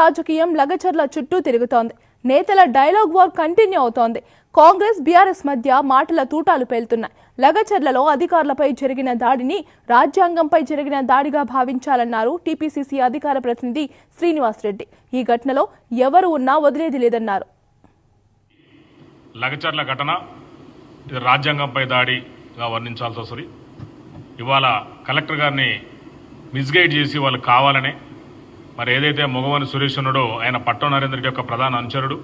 రాజకీయం లగచర్ల చుట్టూ తిరుగుతోంది. నేతల డైలాగ్ వార్ కంటిన్యూ అవుతోంది. కాంగ్రెస్ బీఆర్ఎస్ మధ్య మాటల తూటాలు పేలుతున్నాయి. లగచర్లలో అధికారులపై జరిగిన దాడిని రాజ్యాంగంపై జరిగిన దాడిగా భావించాలన్నారు టీపీసీసీ అధికార ప్రతినిధి శ్రీనివాసరెడ్డి ఈ ఘటనలో ఎవరు ఉన్నా వదిలేది లేదన్నారు. లగచర్ల ఘటన ఇది రాజ్యాంగంపై దాడిగా వర్ణించాల్సి వస్తుంది. ఇవాళ కలెక్టర్ గారిని మిస్గైడ్ చేసి వాళ్ళు కావాలనే మరి ఏదైతే మొగవని సురేష్ ఉన్నాడో ఆయన పట్టణ నరేంద్రకి యొక్క ప్రధాన అనుచరుడు.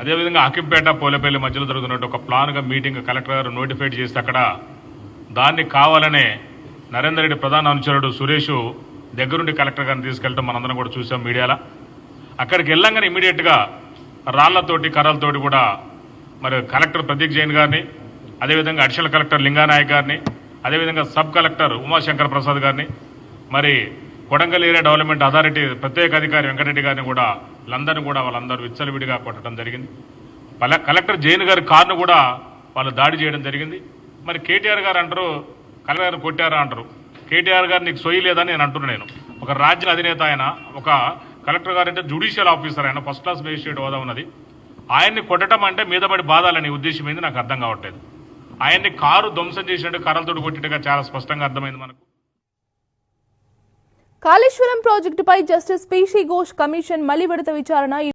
అదేవిధంగా అకింపేట పోలేపల్లి మధ్యలో జరుగుతున్నట్టు ఒక ప్లాన్గా మీటింగ్ కలెక్టర్ గారు నోటిఫైడ్ చేస్తే అక్కడ దాన్ని కావాలనే నరేందర్ రెడ్డి ప్రధాన అనుచరుడు సురేష్ దగ్గరుండి కలెక్టర్ గారిని తీసుకెళ్ళడం మనందరం కూడా చూసాం మీడియాలో. అక్కడికి వెళ్ళంగానే ఇమీడియట్గా రాళ్ళతోటి కర్రలతోటి కూడా మరి కలెక్టర్ ప్రదీప్ జైన్ గారిని అదేవిధంగా అడిషనల్ కలెక్టర్ లింగానాయక్ గారిని అదేవిధంగా సబ్ కలెక్టర్ ఉమాశంకర్ ప్రసాద్ గారిని మరి కొడంగల్ ఏరియా డెవలప్మెంట్ అథారిటీ ప్రత్యేక అధికారి వెంకటరెడ్డి గారిని కూడా వీళ్ళందరినీ కూడా వాళ్ళందరూ విచ్చలవిడిగా కొట్టడం జరిగింది. పల కలెక్టర్ జైన్ గారి కారును కూడా వాళ్ళు దాడి చేయడం జరిగింది. మరి కేటీఆర్ గారు అంటారు కలెక్టర్ గారిని కొట్టారా అంటారు. కేటీఆర్ గారు నీకు సొయ్యి లేదని నేను అంటున్నాను నేను. ఒక రాజ్య అధినేత ఆయన ఒక కలెక్టర్ గారు అంటే జుడిషియల్ ఆఫీసర్ ఆయన ఫస్ట్ క్లాస్ మేజిస్ట్రేట్ హోదా ఉన్నది. ఆయన్ని కొట్టడం అంటే మీద పడి బాధాలనే ఉద్దేశం ఏంది నాకు అర్థం కావట్లేదు. ఆయన్ని కారు ధ్వంసం చేసినట్టు కర్రలతోటి కొట్టినట్టుగా చాలా స్పష్టంగా అర్థమైంది మనకు. కాళేశ్వరం ప్రాజెక్టుపై జస్టిస్ పీసీ ఘోష్ కమిషన్ మలి విడత విచారణ